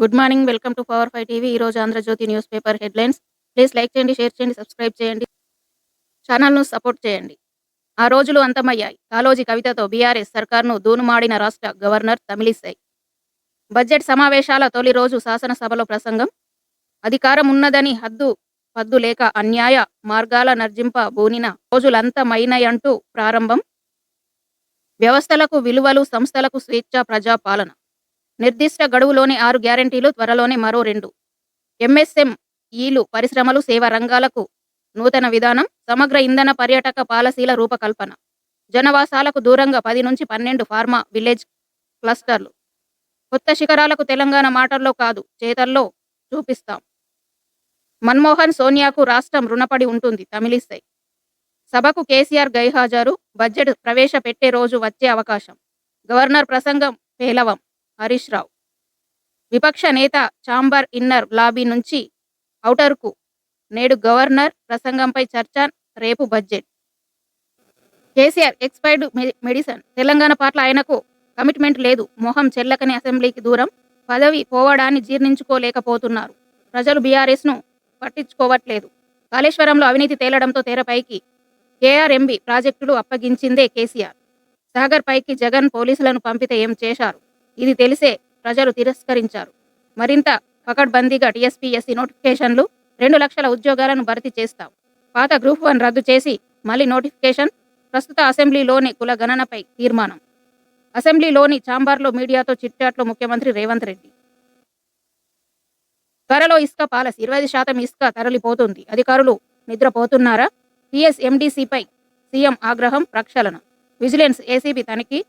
Good morning welcome to power five TV. ఈ రోజు Andhra Jyothi news paper headlines. Please like చేయండి share చేయండి subscribe చేయండి. ఛానల్ను సపోర్ట్ చేయండి. ఆ రోజులు అంతమయ్యాయి. కాలోజీ కవితతో బీఆర్ఎస్ సర్కార్ను దూనుమాడిన రాష్ట్ర గవర్నర్ తమిళిసై. బడ్జెట్ సమావేశాల తొలి రోజు శాసనసభలో ప్రసంగం. అధికారం ఉన్నదని హద్దు పద్దు లేక అన్యాయ మార్గాల నర్జింప బూనిన రోజులంతమైనయంటూ ప్రారంభం. వ్యవస్థలకు విలువలు సంస్థలకు స్వేచ్ఛ ప్రజాపాలన. నిర్దిష్ట గడువులోని ఆరు గ్యారంటీలు త్వరలోనే మరో రెండు. ఎంఎస్ఎం ఈలు పరిశ్రమలు సేవ రంగాలకు నూతన విధానం సమగ్ర ఇంధన పర్యాటక పాలసీల రూపకల్పన. జనవాసాలకు దూరంగా పది నుంచి పన్నెండు ఫార్మా విలేజ్ క్లస్టర్లు. కొత్త శిఖరాలకు తెలంగాణ మాటల్లో కాదు చేతల్లో చూపిస్తాం. మన్మోహన్ సోనియాకు రాష్ట్రం రుణపడి ఉంటుంది తమిళిసై. సభకు కేసీఆర్ గైహాజరు బడ్జెట్ ప్రవేశపెట్టే రోజు వచ్చే అవకాశం. గవర్నర్ ప్రసంగం పేలవం. హరీష్ రావు. విపక్ష నేత చాంబర్ ఇన్నర్ లాబీ నుంచి ఔటర్కు నేడు గవర్నర్ ప్రసంగంపై చర్చ రేపు బడ్జెట్. కేసీఆర్ ఎక్స్పైర్డ్ మె- మెడిసిన్. తెలంగాణ పట్ల ఆయనకు కమిట్మెంట్ లేదు. మొహం చెల్లకని అసెంబ్లీకి దూరం. పదవి పోవడాన్ని జీర్ణించుకోలేకపోతున్నారు. ప్రజలు బీఆర్ఎస్ను పట్టించుకోవట్లేదు. కాళేశ్వరంలో అవినీతి తేలడంతో తెరపైకి కేఆర్ఎంబి ప్రాజెక్టులు అప్పగించిందే కేసీఆర్. సాగర్ పైకి జగన్ పోలీసులను పంపితే ఏం చేశారు? ఇది తెలిసే ప్రజలు తిరస్కరించారు. మరింత పకడ్బందీగా టీఎస్పీఎస్సీ నోటిఫికేషన్లు రెండు లక్షల ఉద్యోగాలను భర్తీ చేస్తాం పాత గ్రూప్ వన్ రద్దు చేసి మళ్ళీ నోటిఫికేషన్ ప్రస్తుత అసెంబ్లీలోని కుల గణనపై తీర్మానం. అసెంబ్లీలోని చాంబార్లో మీడియాతో చిట్చాట్లో ముఖ్యమంత్రి రేవంత్ రెడ్డి. త్వరలో ఇసుక పాలసీ ఇరవై ఐదు శాతం ఇసుక తరలిపోతుంది. అధికారులు నిద్రపోతున్నారా? పిఎస్ఎండిసిపై సీఎం ఆగ్రహం ప్రక్షాళన. విజిలెన్స్ ఏసీబీ తనిఖీ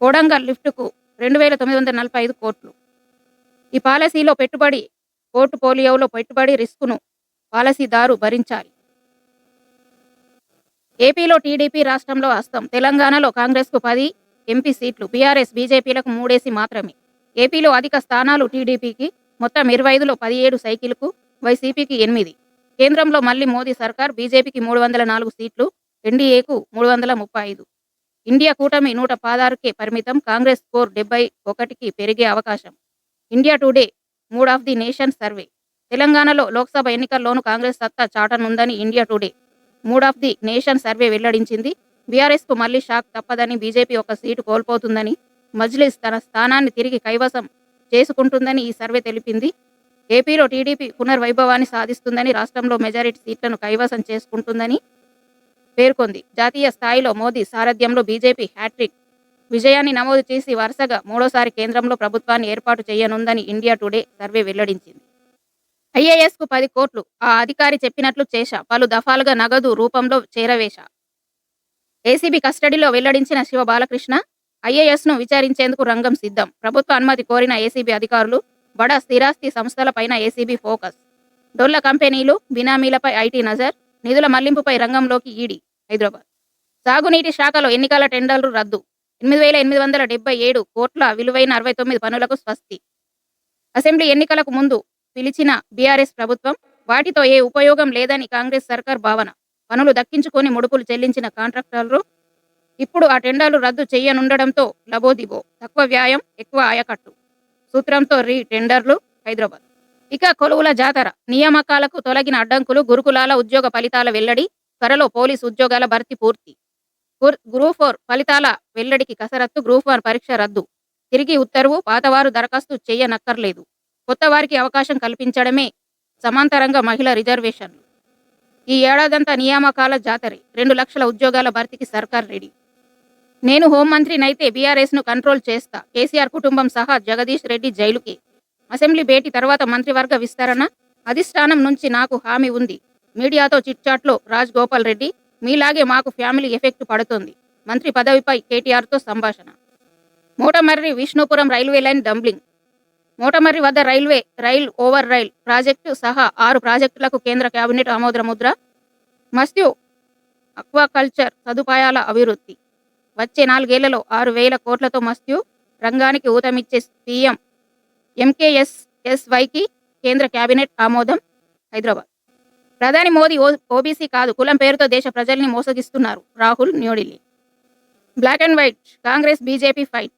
కోడంగల్ లిఫ్టుకు రెండు వేల తొమ్మిది వందల నలభై ఐదు కోట్లు. ఈ పాలసీలో పెట్టుబడి పోర్టుపోలియోలో పెట్టుబడి రిస్కును పాలసీదారు భరించాలి. ఏపీలో టీడీపీ రాష్ట్రంలో హస్తం తెలంగాణలో కాంగ్రెస్కు పది ఎంపీ సీట్లు. బీఆర్ఎస్ బీజేపీలకు మూడేసి మాత్రమే. ఏపీలో అధిక స్థానాలు టీడీపీకి మొత్తం ఇరవై ఐదులో పదిహేడు సైకిల్కు వైసీపీకి ఎనిమిది. కేంద్రంలో మళ్ళీ మోదీ సర్కార్ బీజేపీకి మూడు వందల నాలుగు సీట్లు ఎన్డీఏకు మూడు వందల ముప్పై ఐదు. ఇండియా కూటమి నూట పదహారుకే పరిమితం కాంగ్రెస్ స్కోర్ డెబ్బై ఒకటికి పెరిగే అవకాశం. India today mood of the nation survey. తెలంగాణలో లోక్సభ ఎన్నికల్లోనూ కాంగ్రెస్ సత్తా చాటనుందని India today mood of the nation survey వెల్లడించింది. బీఆర్ఎస్కు మళ్ళీ షాక్ తప్పదని బీజేపీ ఒక సీటు కోల్పోతుందని మజ్లిస్ తన స్థానాన్ని తిరిగి కైవసం చేసుకుంటుందని ఈ సర్వే తెలిపింది. ఏపీలో టీడీపీ పునర్వైభవాన్ని సాధిస్తుందని రాష్ట్రంలో మెజారిటీ సీట్లను కైవసం చేసుకుంటుందని పేర్కొంది. జాతీయ స్థాయిలో మోదీ సారథ్యంలో బీజేపీ హ్యాట్రిక్. విజయాన్ని నమోదు చేసి వరుసగా మూడోసారి కేంద్రంలో ప్రభుత్వాన్ని ఏర్పాటు చేయనుందని ఇండియా టుడే సర్వే వెల్లడించింది. ఐఏఎస్కు పది కోట్లు. ఆ అధికారి చెప్పినట్లు చేశా. పలు దఫాలుగా నగదు రూపంలో చేరవేశ. ఏసీబీ కస్టడీలో వెల్లడించిన శివ బాలకృష్ణ ఐఏఎస్ను విచారించేందుకు రంగం సిద్ధం. ప్రభుత్వ అనుమతి కోరిన ఏసీబీ అధికారులు బడా స్థిరాస్తి సంస్థలపైన ఏసీబీ ఫోకస్. డొల్ల కంపెనీలు బినామీలపై ఐటీ నజర్ నిధుల మళ్ళింపుపై రంగంలోకి ఈడీ. హైదరాబాద్. సాగునీటి శాఖలో ఎన్నికల టెండర్లు రద్దు. ఎనిమిది వేల ఎనిమిది వందల డెబ్బై ఏడు కోట్ల విలువైన అరవై తొమ్మిది పనులకు స్వస్తి. అసెంబ్లీ ఎన్నికలకు ముందు పిలిచిన బీఆర్ఎస్ ప్రభుత్వం వాటితో ఏ ఉపయోగం లేదని కాంగ్రెస్ సర్కార్ భావన. పనులు దక్కించుకొని ముడుపులు చెల్లించిన కాంట్రాక్టర్లు ఇప్పుడు ఆ టెండర్లు రద్దు చేయనుండడంతో లబోదిబో. తక్కువ వ్యాయం ఎక్కువ ఆయకట్టు. సూత్రంతో రీ టెండర్లు హైదరాబాద్. ఇక కొలువుల జాతర. నియామకాలకు తొలగిన అడ్డంకులు గురుకులాల ఉద్యోగ ఫలితాల వెల్లడి త్వరలో పోలీసు ఉద్యోగాల భర్తీ పూర్తి. గ్రూప్ ఫోర్ ఫలితాల వెల్లడికి కసరత్తు గ్రూప్ వన్ పరీక్ష రద్దు. తిరిగి ఉత్తర్వు పాతవారు దరఖాస్తు చేయనక్కర్లేదు. కొత్త వారికి అవకాశం కల్పించడమే సమాంతరంగా మహిళా రిజర్వేషన్లు. ఈ ఏడాదంతా నియామకాల జాతరే. రెండు లక్షల ఉద్యోగాల భర్తీకి సర్కార్ రెడీ. నేను హోంమంత్రినైతే బీఆర్ఎస్ను కంట్రోల్ చేస్తా. కేసీఆర్ కుటుంబం సహా జగదీష్ రెడ్డి జైలుకి. అసెంబ్లీ భేటీ తర్వాత మంత్రివర్గ విస్తరణ. అధిష్టానం నుంచి నాకు హామీ ఉంది. మీడియాతో చిట్చాట్లో రాజ్ గోపాల్ రెడ్డి. మీలాగే మాకు ఫ్యామిలీ ఎఫెక్ట్ పడుతుంది. మంత్రి పదవిపై కేటీఆర్తో సంభాషణ. Motamarri Vishnupuram railway line doubling. Motamarri వద్ద railway rail over rail project సహా ఆరు ప్రాజెక్టులకు కేంద్ర కేబినెట్ ఆమోద ముద్ర. మత్స్యు అక్వాకల్చర్ సదుపాయాల అభివృద్ధి. వచ్చే నాలుగేళ్ళలో ఆరు వేల కోట్లతో మత్స్యు రంగానికి ఊతమిచ్చే సీఎం ఎంకేఎస్ఎస్వైకి కేంద్ర కేబినెట్ ఆమోదం హైదరాబాద్. ప్రధాని మోదీ ఓబీసీ కాదు కులం పేరుతో దేశ ప్రజల్ని మోసగిస్తున్నారు. Rahul New Delhi. Black and white Congress BJP fight.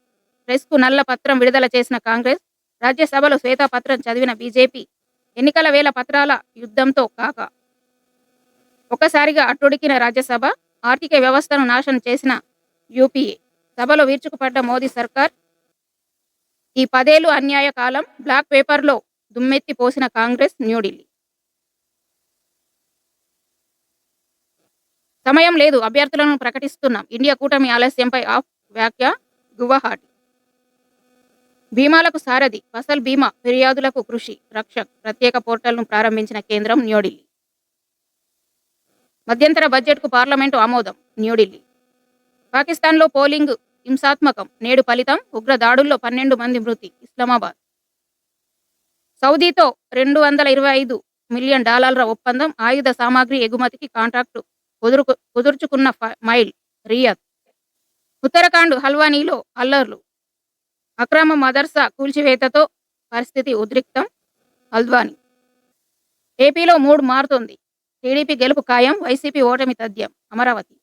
ప్రెస్కు నల్ల పత్రం విడుదల చేసిన కాంగ్రెస్ రాజ్యసభలో శ్వేతపత్రం చదివిన బీజేపీ ఎన్నికల వేళ పత్రాల యుద్ధంతో కాక. ఒక్కసారిగా అట్టుడికిన రాజ్యసభ ఆర్థిక వ్యవస్థను నాశనం చేసిన యూపీఏ. సభలో విరుచుకుపడ్డ మోదీ సర్కార్ ఈ పదేళ్ళు అన్యాయ కాలం బ్లాక్ పేపర్లో దుమ్మెత్తి పోసిన కాంగ్రెస్ న్యూఢిల్లీ. సమయం లేదు. అభ్యర్థులను ప్రకటిస్తున్నాం. ఇండియా కూటమి ఆలస్యంపై ఆఫ్ వ్యాఖ్య గువాహటి. భీమాలకు సారథి. ఫసల్ బీమా ఫిర్యాదులకు కృషి. రక్షక్ ప్రత్యేక పోర్టల్ను ప్రారంభించిన కేంద్రం న్యూఢిల్లీ. మధ్యంతర బడ్జెట్కు పార్లమెంటు ఆమోదం న్యూఢిల్లీ. పాకిస్తాన్లో పోలింగ్ హింసాత్మకం. నేడు ఫలితం ఉగ్ర దాడుల్లో పన్నెండు మంది మృతి. ఇస్లామాబాద్. సౌదీతో రెండు వందల ఇరవై ఐదు మిలియన్ డాలర్ల ఒప్పందం. ఆయుధ సామాగ్రి ఎగుమతికి కాంట్రాక్టు కుదురుకు కుదుర్చుకున్న మైల్ రియాద్. ఉత్తరాఖండ్ హల్వానీలో అల్లర్లు. అక్రమ మదర్సా కూల్చివేతతో పరిస్థితి ఉద్రిక్తం హల్ద్వానీ ఏపీలో మూడు మారుతోంది. టీడీపీ గెలుపు ఖాయం వైసీపీ ఓటమి తథ్యం అమరావతి.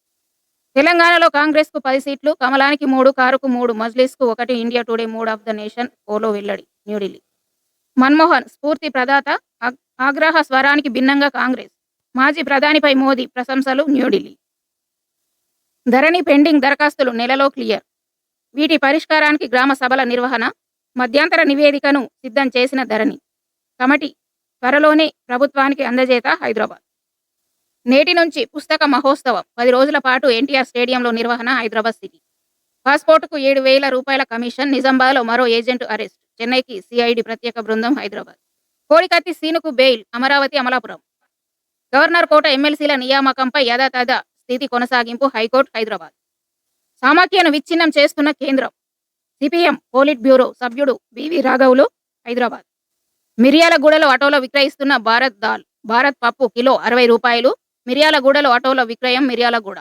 తెలంగాణలో కాంగ్రెస్కు పది సీట్లు కమలానికి మూడు కారుకు మూడు మజ్లిస్కు ఒకటి India today mood of the nation Ola వెల్లడి న్యూఢిల్లీ. మన్మోహన్ స్ఫూర్తి ప్రదాత ఆగ్రహ స్వరానికి భిన్నంగా కాంగ్రెస్. మాజీ ప్రధానిపై మోదీ ప్రశంసలు న్యూఢిల్లీ ధరణి పెండింగ్ దరఖాస్తులు నెలలో క్లియర్. వీటి పరిష్కారానికి గ్రామ సభల నిర్వహణ మధ్యంతర నివేదికను సిద్ధం చేసిన ధరణి. కమిటీ త్వరలోనే ప్రభుత్వానికి అందజేత హైదరాబాద్. నేటి నుంచి పుస్తక మహోత్సవం పది రోజుల పాటు ఎన్టీఆర్ స్టేడియంలో నిర్వహణ హైదరాబాద్ సిటీ. పాస్పోర్టుకు ఏడు వేల రూపాయల కమిషన్ నిజామాబాద్లో మరో ఏజెంట్ అరెస్ట్ చెన్నైకి సిఐడి ప్రత్యేక బృందం హైదరాబాద్. కోడికత్తి సీనుకు bail Amaravati Amalapuram. Governor quota ఎమ్మెల్సీల నియామకంపై యథాతథ స్థితి కొనసాగింపు హైకోర్టు హైదరాబాద్. సామాఖ్యను విచ్ఛిన్నం చేస్తున్న కేంద్రం. సిపిఎం పోలిట్ బ్యూరో సభ్యుడు బివి రాఘవులు హైదరాబాద్. మిర్యాలగూడలో ఆటోలో విక్రయిస్తున్న భారత్ దాల్ భారత్ పప్పు కిలో అరవై రూపాయలు మిర్యాలగూడలో ఆటోలో విక్రయం మిర్యాలగూడ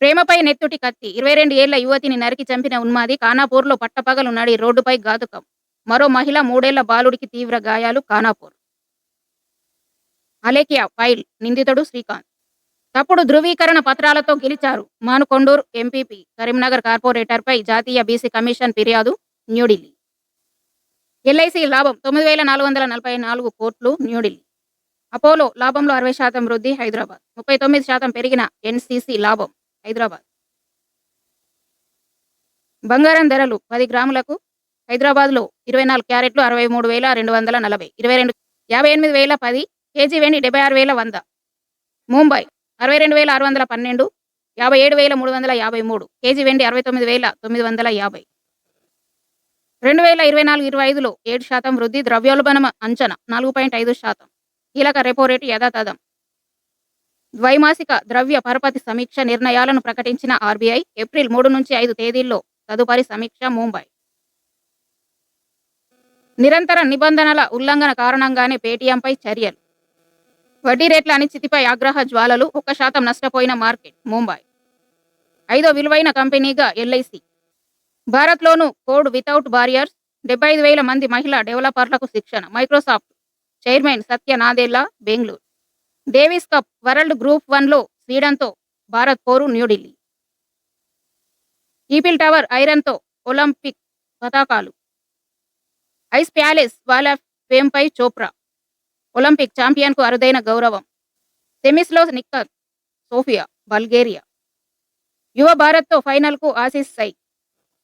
ప్రేమపై నెత్తుటి కత్తి ఇరవై రెండు ఏళ్ళ యువతిని నరికి చంపిన ఉన్మాది ఖానాపూర్లో పట్టపగలు నడి రోడ్డుపై ఘాతుకం. మరో మహిళ మూడేళ్ళ బాలుడికి తీవ్ర గాయాలు ఖానాపూర్. అలేకియా ఫైల్ నిందితుడు శ్రీకాంత్. తప్పుడు ధృవీకరణ పత్రాలతో గెలిచారు మానుకొండూరు ఎంపీపీ కరీంనగర్ కార్పొరేటర్పై జాతీయ బీసీ కమిషన్ ఫిర్యాదు న్యూఢిల్లీ. ఎల్ఐసి లాభం తొమ్మిది వేల నాలుగు వందల నలభై నాలుగు కోట్లు న్యూఢిల్లీ. అపోలో లాభంలో అరవై శాతం వృద్ధి హైదరాబాద్. ముప్పై తొమ్మిది శాతం పెరిగిన ఎన్సీసీ లాభం హైదరాబాద్. బంగారం ధరలు పది గ్రాములకు హైదరాబాద్లో ఇరవై నాలుగు క్యారెట్లు అరవై మూడు వేల రెండు వందల నలభై ఇరవై రెండు యాభై ఎనిమిది వేల పది కేజీ వెండి డెబ్బై ఆరు వేల వంద. ముంబై అరవై రెండు వేల ఆరు వందల పన్నెండు. యాభై ఏడు వేల మూడు వందల యాభై మూడు. కేజీ వెండి అరవై తొమ్మిది వేల తొమ్మిది వందల యాభై. రెండు వేల ఇరవై నాలుగు ఇరవై ఐదులో ఏడు శాతం వృద్ధి ద్రవ్యోల్బణం అంచనా నాలుగు పాయింట్ ఐదు శాతం. కీలక రెపో రేటు యథాతథం. ద్వైమాసిక ద్రవ్య పరపతి సమీక్ష నిర్ణయాలను ప్రకటించిన ఆర్బీఐ ఏప్రిల్ మూడు నుంచి ఐదు తేదీల్లో తదుపరి సమీక్ష ముంబై. నిరంతర నిబంధనల ఉల్లంఘన కారణంగానే పేటీఎంపై చర్యలు. వడ్డీ రేట్ల అనిశ్చితిపై ఆగ్రహ జ్వాలలు ఒక్క శాతం నష్టపోయిన మార్కెట్ ముంబై. ఐదో విలువైన కంపెనీగా ఎల్ఐసి భారత్లోనూ కోడ్ వితౌట్ బారియర్స్ డెబ్బై ఐదు వేల మంది మహిళా డెవలపర్లకు శిక్షణ Microsoft chairman Satya Nadella Bengaluru. Davis Cup World Group వన్లో స్వీడన్తో భారత్ పోరు న్యూఢిల్లీ. ఈపిల్ టవర్ ఐరన్తో ఒలింపిక్ పతాకాలు. ఐస్ ప్యాలెస్ వాల్ ఆఫ్ ఫేమ్పై చోప్రా. ఒలింపిక్ ఛాంపియన్కు అరుదైన గౌరవం. సెమీస్లో నిక్కర్ సోఫియా బల్గేరియా. యువ భారత్తో ఫైనల్కు ఆశీస్ సై.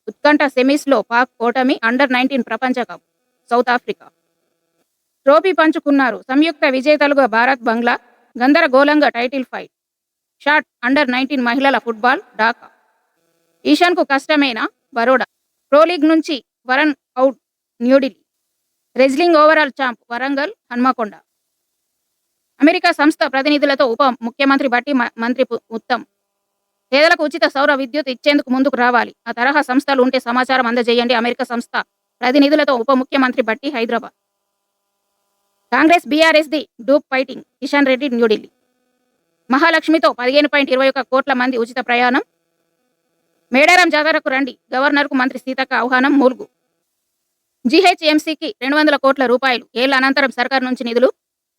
ఉత్కంఠ సెమీస్లో పాక్ ఓటమి అండర్ నైన్టీన్ ప్రపంచ కప్ సౌత్ ఆఫ్రికా. ట్రోఫీ పంచుకున్నారు సంయుక్త విజేతలుగా భారత్ బంగ్లా గందరగోళంగా టైటిల్ ఫైట్. షాట్ అండర్ నైన్టీన్ మహిళల ఫుట్బాల్ ఢాకా. ఈశాన్కు కష్టమైన బరోడా. ప్రో లీగ్ నుంచి Varun out New Delhi wrestling overall champ Warangal Hanmakonda. America సంస్థ ప్రతినిధులతో ఉప ముఖ్యమంత్రి బట్టి మ- మంత్రి ఉత్తమ్. పేదలకు ఉచిత సౌర విద్యుత్ ఇచ్చేందుకు ముందుకు రావాలి. ఆ తరహా సంస్థలు ఉంటే సమాచారం అందజేయండి అమెరికా సంస్థ ప్రతినిధులతో ఉప ముఖ్యమంత్రి Bhatti Hyderabad. Congress BRS the dupe fighting Kishan Reddy New Delhi. మహాలక్ష్మితో పదిహేను పాయింట్ ఇరవై ఒక్క కోట్ల మంది ఉచిత ప్రయాణం. మేడారం జాతరకు రండి. గవర్నర్కు మంత్రి సీతక్క ఆహ్వానం మూలుగు. జీహెచ్ఎంసీకి రెండు వందల కోట్ల రూపాయలు ఏళ్ళ అనంతరం సర్కార్ నుంచి నిధులు.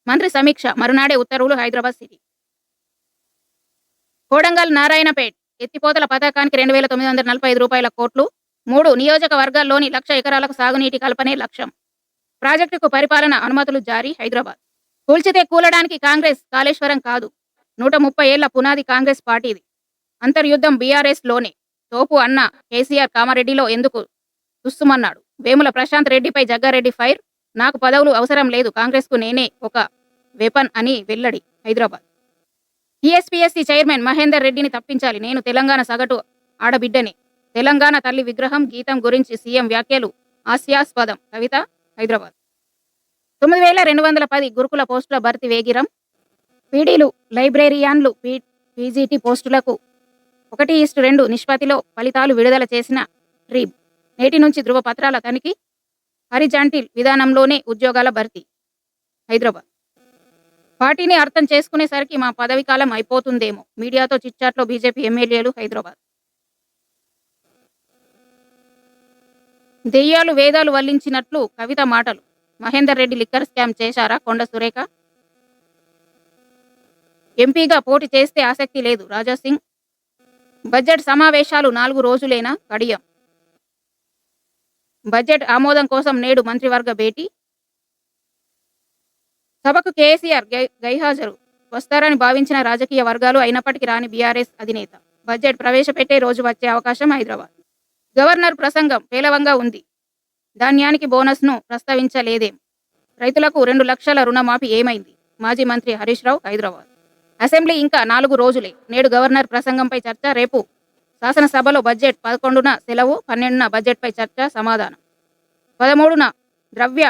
మంత్రి సమీక్ష మరునాడే ఉత్తర్వులు హైదరాబాద్ సిటీ. కోడంగల్ నారాయణపేట్ ఎత్తిపోతల పథకానికి రెండు వేల తొమ్మిది వందల నలభై ఐదు రూపాయల కోట్లు. మూడు నియోజకవర్గాల్లోని లక్ష ఎకరాలకు సాగునీటి కల్పనే లక్ష్యం. ప్రాజెక్టుకు పరిపాలన అనుమతులు జారీ హైదరాబాద్. కూల్చితే కూలడానికి కాంగ్రెస్ కాళేశ్వరం కాదు. నూట ముప్పై ఏళ్ళ పునాది కాంగ్రెస్ పార్టీది. అంతర్యుద్ధం బీఆర్ఎస్లోనే. తోపు అన్న కేసీఆర్ కామారెడ్డిలో ఎందుకు దుస్తుమన్నాడు వేముల ప్రశాంత్ రెడ్డిపై జగ్గారెడ్డి ఫైర్. నాకు పదవులు అవసరం లేదు. కాంగ్రెస్కు నేనే ఒక వెపన్ అని వెల్లడి హైదరాబాద్. టీఎస్పీఎస్సీ చైర్మన్ మహేందర్ రెడ్డిని తప్పించాలి. నేను తెలంగాణ సగటు ఆడబిడ్డని. తెలంగాణ తల్లి విగ్రహం గీతం గురించి సీఎం వ్యాఖ్యలు. హాస్యాస్పదం. కవిత హైదరాబాద్. తొమ్మిది వేల రెండు వందల పది గురుకుల పోస్టుల భర్తీ వేగిరం. పీడీలు లైబ్రేరియన్లు పీ పీజీటీ పోస్టులకు ఒకటి ఈస్టు రెండు నిష్పత్తిలో ఫలితాలు విడుదల చేసిన ట్రీబ్ నేటి నుంచి ధృవపత్రాల తనిఖీ హరిజాంటిల్ విధానంలోనే ఉద్యోగాల భర్తీ హైదరాబాద్. పార్టీని అర్థం చేసుకునేసరికి మా పదవి కాలం అయిపోతుందేమో. మీడియాతో చిట్చాట్లో బీజేపీ ఎమ్మెల్యేలు హైదరాబాద్. దెయ్యాలు వేదాలు వల్లించినట్లు కవిత మాటలు. మహేందర్ రెడ్డి లిక్కర్ స్కామ్ చేశారా కొండ సురేఖ? ఎంపీగా పోటీ చేస్తే ఆసక్తి లేదు రాజాసింగ్. బడ్జెట్ సమావేశాలు నాలుగు రోజులేనా? కడియం. బడ్జెట్ ఆమోదం కోసం నేడు మంత్రివర్గ భేటీ. సభకు కేసీఆర్ గైహాజరు. వస్తారని భావించిన రాజకీయ వర్గాలు అయినప్పటికీ రాని బీఆర్ఎస్ అధినేత. బడ్జెట్ ప్రవేశపెట్టే రోజు వచ్చే అవకాశం హైదరాబాద్. గవర్నర్ ప్రసంగం పేలవంగా ఉంది. ధాన్యానికి బోనస్ను ప్రస్తావించలేదేం. రైతులకు రెండు లక్షల రుణమాఫీ ఏమైంది? మాజీ మంత్రి హరీష్ రావు హైదరాబాద్. అసెంబ్లీ ఇంకా నాలుగు రోజులే. నేడు గవర్నర్ ప్రసంగంపై చర్చ రేపు శాసనసభలో బడ్జెట్ పదకొండున సెలవు పన్నెండున బడ్జెట్పై చర్చ సమాధానం. పదమూడున ద్రవ్య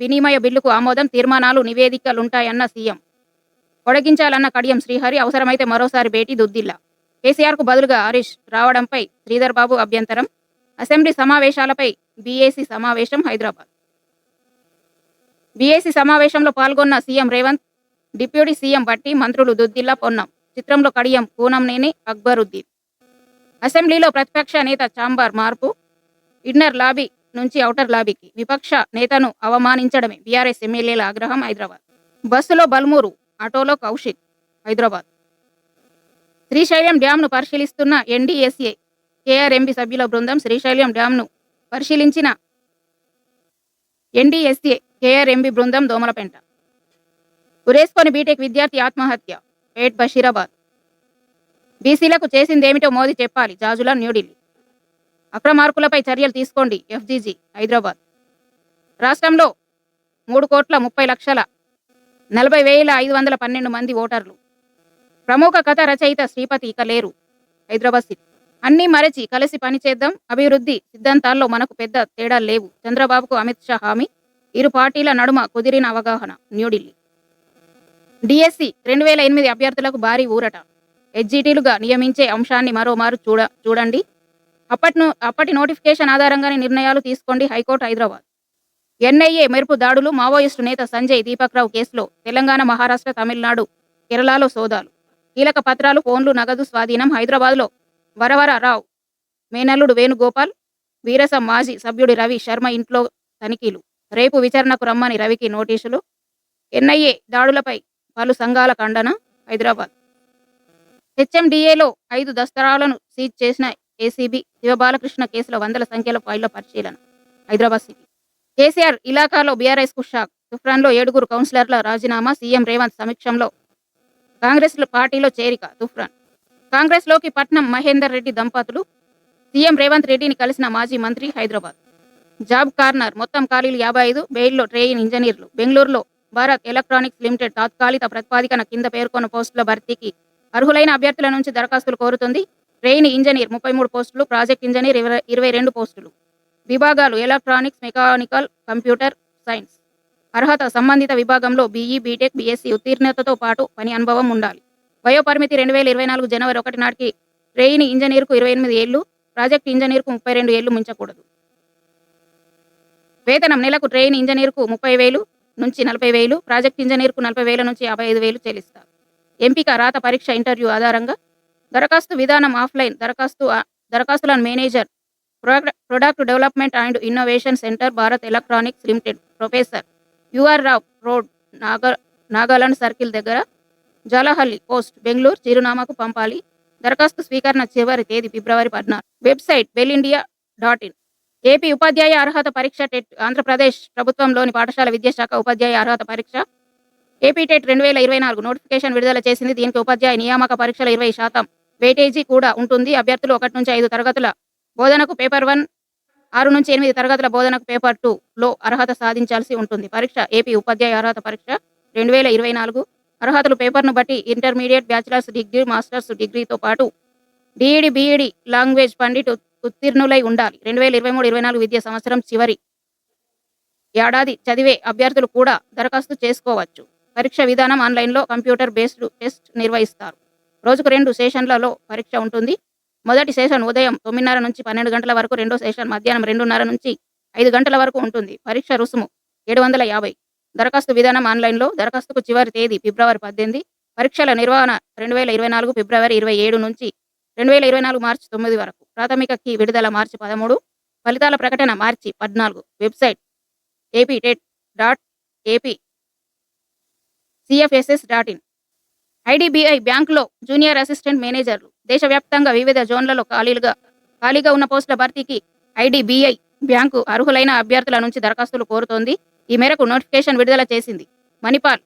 వినిమయ బిల్లుకు ఆమోదం తీర్మానాలు నివేదికలుంటాయన్న సీఎం. పొడగించాలన్న కడియం శ్రీహరి అవసరమైతే మరోసారి భేటీ దుద్దిల్లా. కేసీఆర్కు బదులుగా హరీష్ రావడంపై శ్రీధర్ బాబు అభ్యంతరం. అసెంబ్లీ సమావేశాలపై బీఏసీ సమావేశం హైదరాబాద్. బీఏసీ సమావేశంలో పాల్గొన్న సీఎం రేవంత్ డిప్యూటీ సీఎం బట్టి మంత్రులు దుద్దిల్లా పొన్నం. చిత్రంలో కడియం కూనంనేని అక్బరుద్దీన్. అసెంబ్లీలో ప్రతిపక్ష నేత చాంబార్ మార్పు ఇన్నర్ లాబీ నుంచి ఔటర్ లాబీకి విపక్ష నేతను అవమానించడమే బీఆర్ఎస్ ఎమ్మెల్యేల ఆగ్రహం హైదరాబాద్. బస్సులో బల్మూరు ఆటోలో కౌశిక్ హైదరాబాద్. శ్రీశైలం డ్యాంను పరిశీలిస్తున్న ఎన్డీఎస్ఏ కేఆర్ఎంబి సభ్యుల బృందం శ్రీశైలం డ్యాంను పరిశీలించిన ఎన్డీఎస్ఏ కేఆర్ఎంబి బృందం దోమలపెంట. ఉరేసుకొని బీటెక్ విద్యార్థి ఆత్మహత్య పేట్ బషీరాబాద్. బీసీలకు చేసిందేమిటో మోదీ చెప్పాలి. జాజుల న్యూఢిల్లీ అక్రమార్కులపై చర్యలు తీసుకోండి. ఎఫ్జీజీ హైదరాబాద్. రాష్ట్రంలో మూడు కోట్ల ముప్పై లక్షల నలభై వేల ఐదు వందల పన్నెండు మంది ఓటర్లు. ప్రముఖ కథ రచయిత శ్రీపతి ఇక లేరు హైదరాబాద్ సిటీ. అన్నీ మరచి కలిసి పనిచేద్దాం అభివృద్ధి సిద్ధాంతాల్లో మనకు పెద్ద తేడా లేవు. చంద్రబాబుకు అమిత్ షా హామీ. ఇరు పార్టీల నడుమ కుదిరిన అవగాహన. న్యూఢిల్లీ డిఎస్సి రెండు వేల ఎనిమిది అభ్యర్థులకు భారీ ఊరట. ఎడ్జిటీలుగా నియమించే అంశాన్ని మరోమారు చూడ చూడండి. అప్పటి అప్పటి నోటిఫికేషన్ ఆధారంగానే నిర్ణయాలు తీసుకోండి హైకోర్టు హైదరాబాద్. ఎన్ఐఏ మెరుపు దాడులు మావోయిస్టు నేత సంజయ్ దీపక్రావు కేసులో తెలంగాణ మహారాష్ట్ర తమిళనాడు కేరళలో సోదాలు. కీలక పత్రాలు ఫోన్లు నగదు స్వాధీనం హైదరాబాద్లో వరవర రావు మేనల్లుడు వేణుగోపాల్ వీరసం మాజీ సభ్యుడి రవి శర్మ ఇంట్లో తనిఖీలు. రేపు విచారణకు రమ్మని రవికి నోటీసులు. ఎన్ఐఏ దాడులపై పలు సంఘాల ఖండన హైదరాబాద్. హెచ్ఎండిఏలో ఐదు దస్తరాలను సీజ్ చేసిన ఏసీబీ శివబాలకృష్ణ కేసులో వందల సంఖ్యలో ఫైళ్ళ పరిశీలన. హైదరాబాద్ సిటీ. కేసీఆర్ ఇలాకాలో బీఆర్ఎస్కు షాక్. తుఫ్రాన్లో ఏడుగురు కౌన్సిలర్ల రాజీనామా సీఎం రేవంత్ సమీక్షంలో కాంగ్రెస్ పార్టీలో చేరిక తుఫ్రాన్ కాంగ్రెస్లోకి పట్నం మహేందర్ రెడ్డి దంపతులు సీఎం రేవంత్ రెడ్డిని కలిసిన మాజీ మంత్రి హైదరాబాద్. జాబ్ కార్నర్ మొత్తం ఖాళీలు యాభై ఐదు బెయిల్లో ట్రైన్ ఇంజనీర్లు. బెంగళూరులో భారత్ ఎలక్ట్రానిక్స్ లిమిటెడ్ తాత్కాలిక ప్రతిపాదికన కింద పేర్కొన్న పోస్టుల భర్తీకి అర్హులైన అభ్యర్థుల నుంచి దరఖాస్తులు కోరుతుంది. ట్రైన్ ఇంజనీర్ ముప్పై మూడు పోస్టులు ప్రాజెక్ట్ ఇంజనీర్ ఇరవై ఇరవై రెండు పోస్టులు. విభాగాలు ఎలక్ట్రానిక్స్ మెకానికల్ కంప్యూటర్ సైన్స్. అర్హత సంబంధిత విభాగంలో బీఈ బీటెక్ బీఎస్సీ ఉత్తీర్ణతతో పాటు పని అనుభవం ఉండాలి. వయోపరిమితి రెండు వేల ఇరవై నాలుగు జనవరి ఒకటి నాటికి ట్రైన్ ఇంజనీర్కు ఇరవై ఎనిమిది ఏళ్ళు ప్రాజెక్ట్ ఇంజనీర్కు ముప్పై రెండు ఏళ్ళు మించకూడదు. వేతనం నెలకు ట్రైన్ ఇంజనీర్కు ముప్పై వేలు నుంచి నలభై వేలు ప్రాజెక్ట్ ఇంజనీర్కు నలభై వేల నుంచి యాభై ఐదు వేలు చెల్లిస్తారు. ఎంపిక రాత పరీక్ష ఇంటర్వ్యూ ఆధారంగా దరఖాస్తు విధానం ఆఫ్లైన్ దరఖాస్తు దరఖాస్తులను manager product product development and innovation centre Bharat Electronics Limited professor U R Rao road Naga Nagaland circle దగ్గర జాలహల్లి పోస్ట్ బెంగళూరు చిరునామాకు పంపాలి. దరఖాస్తు స్వీకరణ చివరి తేదీ ఫిబ్రవరి పద్నాలుగు. Website BEL India dot in. AP ఉపాధ్యాయ అర్హత పరీక్ష టెట్ ఆంధ్రప్రదేశ్ ప్రభుత్వంలోని పాఠశాల విద్యాశాఖ ఉపాధ్యాయ అర్హత పరీక్ష ఏపీ టెట్ రెండు వేల ఇరవై నాలుగు నోటిఫికేషన్ విడుదల చేసింది. దీనికి ఉపాధ్యాయ నియామక పరీక్షల ఇరవై శాతం. వెయిటేజీ కూడా ఉంటుంది. అభ్యర్థులు ఒకటి నుంచి ఐదు తరగతుల బోధనకు పేపర్ వన్ ఆరు నుంచి ఎనిమిది తరగతుల బోధనకు పేపర్ టూలో అర్హత సాధించాల్సి ఉంటుంది. పరీక్ష ఏపీ ఉపాధ్యాయ అర్హత పరీక్ష రెండు వేల ఇరవై నాలుగు అర్హతలు పేపర్ను బట్టి ఇంటర్మీడియట్ బ్యాచిలర్స్ డిగ్రీ మాస్టర్స్ డిగ్రీతో పాటు డిఈడి బీఈడి లాంగ్వేజ్ పండిట్ ఉత్తీర్ణులై ఉండాలి. రెండు వేల ఇరవై మూడు ఇరవై నాలుగు విద్యా సంవత్సరం చివరి ఏడాది చదివే అభ్యర్థులు కూడా దరఖాస్తు చేసుకోవచ్చు. పరీక్ష విధానం ఆన్లైన్లో కంప్యూటర్ బేస్డ్ టెస్ట్ నిర్వహిస్తారు. రోజుకు రెండు సెషన్లలో పరీక్ష ఉంటుంది. మొదటి సెషన్ ఉదయం తొమ్మిదిన్నర నుంచి పన్నెండు గంటల వరకు రెండో సెషన్ మధ్యాహ్నం రెండున్నర నుంచి ఐదు గంటల వరకు ఉంటుంది. పరీక్ష రుసుము ఏడు వందల యాభై. దరఖాస్తు విధానం ఆన్లైన్లో. దరఖాస్తుకు చివరి తేదీ ఫిబ్రవరి పద్దెనిమిది. పరీక్షల నిర్వహణ రెండు వేల ఇరవై నాలుగు ఫిబ్రవరి ఇరవై ఏడు నుంచి రెండు వేల ఇరవై నాలుగు మార్చి తొమ్మిది వరకు. ప్రాథమిక కీ విడుదల మార్చి పదమూడు. ఫలితాల ప్రకటన మార్చి పద్నాలుగు. Website AP TET dot AP CFSS dot in IDBI బ్యాంకులో జూనియర్ అసిస్టెంట్ మేనేజర్లు దేశవ్యాప్తంగా వివిధ జోన్లలో ఖాళీలుగా ఖాళీగా ఉన్న పోస్టుల భర్తీకి ఐడిబిఐ బ్యాంకు అర్హులైన అభ్యర్థుల నుంచి దరఖాస్తులు కోరుతోంది. ఈ మేరకు నోటిఫికేషన్ విడుదల చేసింది. మణిపాల్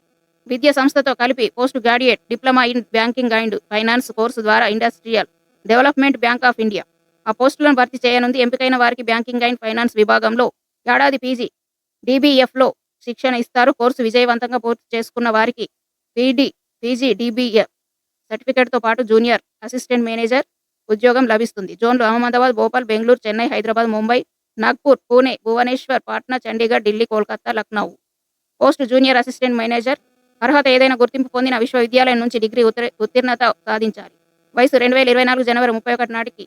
విద్యా సంస్థతో కలిపి post graduate diploma in banking and finance course ద్వారా industrial development bank of India. ఆ పోస్టులను భర్తీ చేయనుంది. ఎంపికైన వారికి బ్యాంకింగ్ అండ్ ఫైనాన్స్ విభాగంలో ఏడాది పీజీ డీబీఎఫ్లో శిక్షణ ఇస్తారు. కోర్సు విజయవంతంగా పూర్తి చేసుకున్న వారికి పీడీ పీజీ డీబీఎఫ్ సర్టిఫికేట్తో పాటు జూనియర్ అసిస్టెంట్ మేనేజర్ ఉద్యోగం లభిస్తుంది. జోన్లు Ahmedabad Bhopal Bengaluru Chennai Hyderabad Mumbai Nagpur Pune Bhubaneswar Patna Chandigarh Delhi Kolkata Lucknow. Post junior assistant manager అర్హత ఏదైనా గుర్తింపు పొందిన విశ్వవిద్యాలయం నుంచి డిగ్రీ ఉత్తీర్ణత సాధించాలి. వయసు రెండు వేల ఇరవై నాలుగు జనవరి ముప్పై ఒకటి నాటికి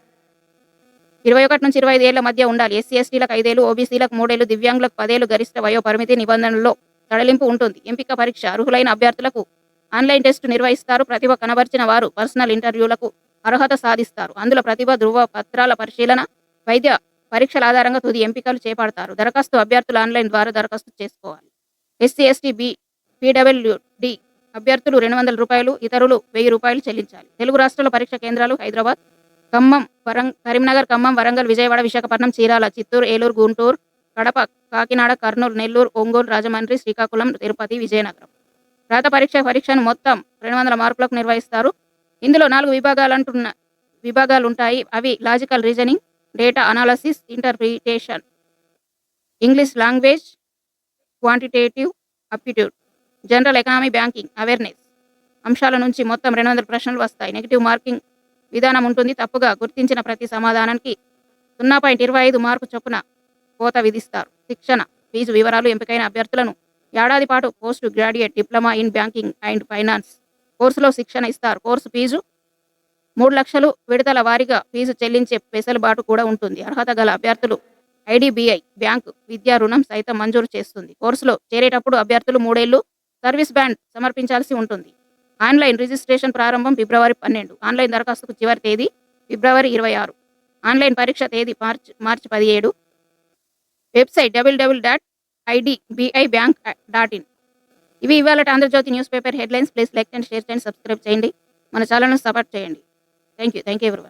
ఇరవై ఒకటి నుంచి ఇరవై ఐదు ఏళ్ళ మధ్య ఉండాలి. ఎస్సీ ఎస్టీలకు ఐదేళ్ళు ఓబీసీలకు మూడేళ్ళు దివ్యాంగులకు పదేళ్ళు గరిష్ట వయో పరిమితి నిబంధనల్లో సడలింపు ఉంటుంది. ఎంపిక పరీక్ష అర్హులైన అభ్యర్థులకు ఆన్లైన్ టెస్టు నిర్వహిస్తారు. ప్రతిభ కనబర్చిన వారు పర్సనల్ ఇంటర్వ్యూలకు అర్హత సాధిస్తారు. అందులో ప్రతిభ ధృవ పత్రాల పరిశీలన వైద్య పరీక్షల ఆధారంగా తుది ఎంపికలు చేపడతారు. దరఖాస్తు అభ్యర్థులు ఆన్లైన్ ద్వారా దరఖాస్తు చేసుకోవాలి. ఎస్సీ ఎస్టీ బి పీడబ్ల్యూడి అభ్యర్థులు రెండు వందల రూపాయలు ఇతరులు వెయ్యి రూపాయలు చెల్లించాలి. తెలుగు రాష్ట్రాల పరీక్ష కేంద్రాలు హైదరాబాద్ ఖమ్మం వరం కరీంనగర్ ఖమ్మం వరంగల్ విజయవాడ విశాఖపట్నం చీరాల చిత్తూరు ఏలూరు గుంటూరు కడప కాకినాడ కర్నూలు నెల్లూరు ఒంగోలు రాజమండ్రి శ్రీకాకుళం తిరుపతి విజయనగరం. రాత పరీక్ష పరీక్షను మొత్తం రెండు వందల మార్కులకు నిర్వహిస్తారు. ఇందులో నాలుగు విభాగాలు అంటున్న విభాగాలు ఉంటాయి అవి logical reasoning data analysis interpretation. English language quantitative aptitude general economy banking awareness. అంశాల నుంచి మొత్తం రెండు వందల ప్రశ్నలు వస్తాయి. నెగిటివ్ మార్కింగ్ విధానం ఉంటుంది. తప్పుగా గుర్తించిన ప్రతి సమాధానానికి సున్నా పాయింట్ ఇరవై ఐదు మార్కు చొప్పున కోత విధిస్తారు. శిక్షణ ఫీజు వివరాలు ఎంపికైన అభ్యర్థులను ఏడాది పాటు post graduate diploma in banking and finance కోర్సులో శిక్షణ ఇస్తారు. కోర్సు ఫీజు మూడు లక్షలు. విడతల వారీగా ఫీజు చెల్లించే వెసులుబాటు కూడా ఉంటుంది. అర్హత గల అభ్యర్థులు ఐడిబిఐ బ్యాంకు విద్యా రుణం సైతం మంజూరు చేస్తుంది. కోర్సులో చేరేటప్పుడు అభ్యర్థులు మూడేళ్ళు సర్వీస్ బ్యాండ్ సమర్పించాల్సి ఉంటుంది. ఆన్లైన్ రిజిస్ట్రేషన్ ప్రారంభం ఫిబ్రవరి పన్నెండు ఆన్లైన్ దరఖాస్తుకు చివరి తేదీ ఫిబ్రవరి ఇరవై ఆరు ఆన్లైన్ పరీక్ష తేదీ మార్చ్ మార్చి పదిహేడు. Website double double dot IDBI bank dot in ఇవి ఇవాళ Andhra Jyothi news paper headlines. Please like and share చేయండి సబ్స్క్రైబ్ చేయండి. మన ఛానల్ను సపోర్ట్ చేయండి. థ్యాంక్ యూ థ్యాంక్ యూ ఎవరి